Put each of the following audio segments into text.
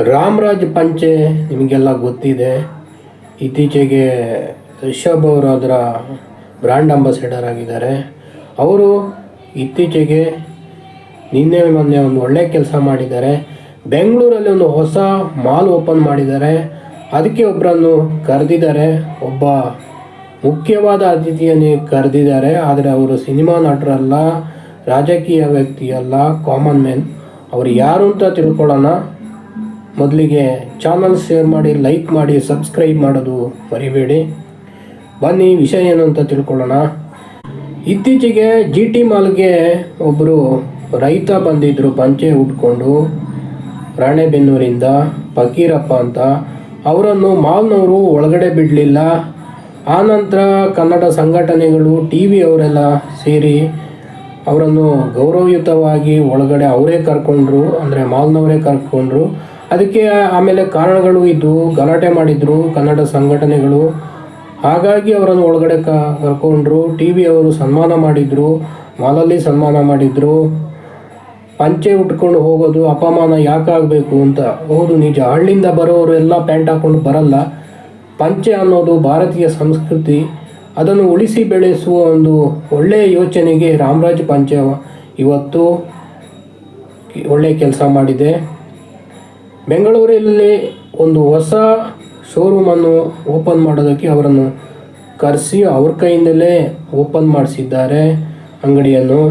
ರಾಮರಾಜ್ ಪಂಚೆ ನಿಮಗೆಲ್ಲ ಗೊತ್ತಿದೆ. ಇತ್ತೀಚೆಗೆ ರಿಷಬ್ ಅವರು ಅದರ ಬ್ರ್ಯಾಂಡ್ ಅಂಬಾಸಿಡರ್ ಆಗಿದ್ದಾರೆ. ಅವರು ಇತ್ತೀಚೆಗೆ ನಿನ್ನೆ ಮೊನ್ನೆ ಒಂದು ಒಳ್ಳೆ ಕೆಲಸ ಮಾಡಿದ್ದಾರೆ. ಬೆಂಗಳೂರಲ್ಲಿ ಒಂದು ಹೊಸ ಮಾಲ್ ಓಪನ್ ಮಾಡಿದ್ದಾರೆ. ಅದಕ್ಕೆ ಒಬ್ಬರನ್ನು ಕರೆದಿದ್ದಾರೆ. ಒಬ್ಬ ಮುಖ್ಯವಾದ ಅತಿಥಿಯನ್ನೇ ಕರೆದಿದ್ದಾರೆ. ಆದರೆ ಅವರು ಸಿನಿಮಾ ನಟರಲ್ಲ, ರಾಜಕೀಯ ವ್ಯಕ್ತಿಯಲ್ಲ, ಕಾಮನ್ ಮ್ಯಾನ್. ಅವರು ಯಾರು ಅಂತ ತಿಳ್ಕೊಳ್ಳೋಣ. ಮೊದಲಿಗೆ ಚಾನಲ್ ಶೇರ್ ಮಾಡಿ ಲೈಕ್ ಮಾಡಿ ಸಬ್ಸ್ಕ್ರೈಬ್ ಮಾಡೋದು ಮರಿಬೇಡಿ. ಬನ್ನಿ, ವಿಷಯ ಏನು ಅಂತ ತಿಳ್ಕೊಳ್ಳೋಣ. ಇತ್ತೀಚೆಗೆ ಜಿ ಟಿ ಮಾಲ್ಗೆ ಒಬ್ಬರು ರೈತ ಬಂದಿದ್ದರು ಪಂಚೆ ಉಟ್ಕೊಂಡು, ರಾಣೆಬೆನ್ನೂರಿಂದ ಫಕೀರಪ್ಪ ಅಂತ. ಅವರನ್ನು ಮಾಲ್ನವರು ಒಳಗಡೆ ಬಿಡಲಿಲ್ಲ. ಆನಂತರ ಕನ್ನಡ ಸಂಘಟನೆಗಳು ಟಿ ವಿ ಅವರೆಲ್ಲ ಸೇರಿ ಅವರನ್ನು ಗೌರವಯುತವಾಗಿ ಒಳಗಡೆ ಅವರೇ ಕರ್ಕೊಂಡ್ರು, ಅಂದರೆ ಮಾಲ್ನವರೇ ಕರ್ಕೊಂಡ್ರು. ಅದಕ್ಕೆ ಆಮೇಲೆ ಕಾರಣಗಳು ಇದ್ದು ಗಲಾಟೆ ಮಾಡಿದ್ರು ಕನ್ನಡ ಸಂಘಟನೆಗಳು. ಹಾಗಾಗಿ ಅವರನ್ನು ಒಳಗಡೆ ಕರ್ಕೊಂಡ್ರು. ಟಿ ವಿ ಅವರು ಸನ್ಮಾನ ಮಾಡಿದರು. ಮಾಲಲ್ಲಿ ಸನ್ಮಾನ ಮಾಡಿದರು. ಪಂಚೆ ಉಟ್ಕೊಂಡು ಹೋಗೋದು ಅಪಮಾನ ಯಾಕಾಗಬೇಕು ಅಂತ. ಹೌದು, ನಿಜ. ಹಳ್ಳಿಯಿಂದ ಬರೋರು ಎಲ್ಲ ಪ್ಯಾಂಟ್ ಹಾಕೊಂಡು ಬರಲ್ಲ. ಪಂಚೆ ಅನ್ನೋದು ಭಾರತೀಯ ಸಂಸ್ಕೃತಿ. ಅದನ್ನು ಉಳಿಸಿ ಬೆಳೆಸುವ ಒಂದು ಒಳ್ಳೆಯ ಯೋಚನೆಗೆ ರಾಮರಾಜ್ ಪಂಚೆ ಇವತ್ತು ಒಳ್ಳೆಯ ಕೆಲಸ ಮಾಡಿದೆ. ಬೆಂಗಳೂರಲ್ಲಿ ಒಂದು ಹೊಸ ಶೋರೂಮನ್ನು ಓಪನ್ ಮಾಡೋದಕ್ಕೆ ಅವರನ್ನು ಕರೆಸಿ ಅವ್ರ ಕೈಯಿಂದಲೇ ಓಪನ್ ಮಾಡಿಸಿದ್ದಾರೆ ಅಂಗಡಿಯನ್ನು.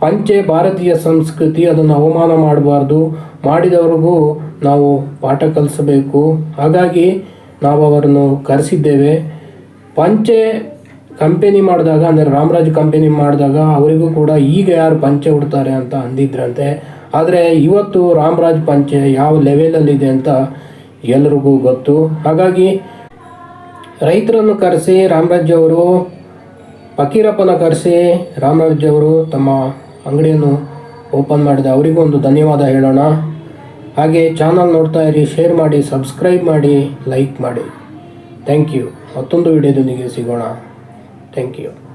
ಪಂಚೆ ಭಾರತೀಯ ಸಂಸ್ಕೃತಿ ಅದನ್ನು ಅವಮಾನ ಮಾಡಬಾರ್ದು. ಮಾಡಿದವ್ರಿಗೂ ನಾವು ಪಾಠ ಕಲಿಸಬೇಕು. ಹಾಗಾಗಿ ನಾವು ಅವರನ್ನು ಕರೆಸಿದ್ದೇವೆ. ಪಂಚೆ ಕಂಪೆನಿ ಮಾಡಿದಾಗ, ಅಂದರೆ ರಾಮರಾಜ್ ಕಂಪೆನಿ ಮಾಡಿದಾಗ ಅವರಿಗೂ ಕೂಡ ಈಗ ಯಾರು ಪಂಚೆ ಉಡ್ತಾರೆ ಅಂತ ಅಂದಿದ್ರಂತೆ. ಆದರೆ ಇವತ್ತು ರಾಮರಾಜ್ ಪಂಚೆ ಯಾವ ಲೆವೆಲಲ್ಲಿದೆ ಅಂತ ಎಲ್ರಿಗೂ ಗೊತ್ತು. ಹಾಗಾಗಿ ರೈತರನ್ನು ಕರೆಸಿ ರಾಮರಾಜ್ ಅವರು, ಫಕೀರಪ್ಪನ ಕರೆಸಿ ರಾಮರಾಜ್ ಅವರು ತಮ್ಮ ಅಂಗಡಿಯನ್ನು ಓಪನ್ ಮಾಡಿದ ಅವರಿಗೂ ಒಂದು ಧನ್ಯವಾದ ಹೇಳೋಣ. ಹಾಗೆ ಚಾನಲ್ ನೋಡ್ತಾ ಇರಿ, ಶೇರ್ ಮಾಡಿ, ಸಬ್ಸ್ಕ್ರೈಬ್ ಮಾಡಿ, ಲೈಕ್ ಮಾಡಿ. Thank you. ಮತ್ತೊಂದು ವಿಡಿಯೋದೊಂದಿಗೆ ಸಿಗೋಣ. Thank you.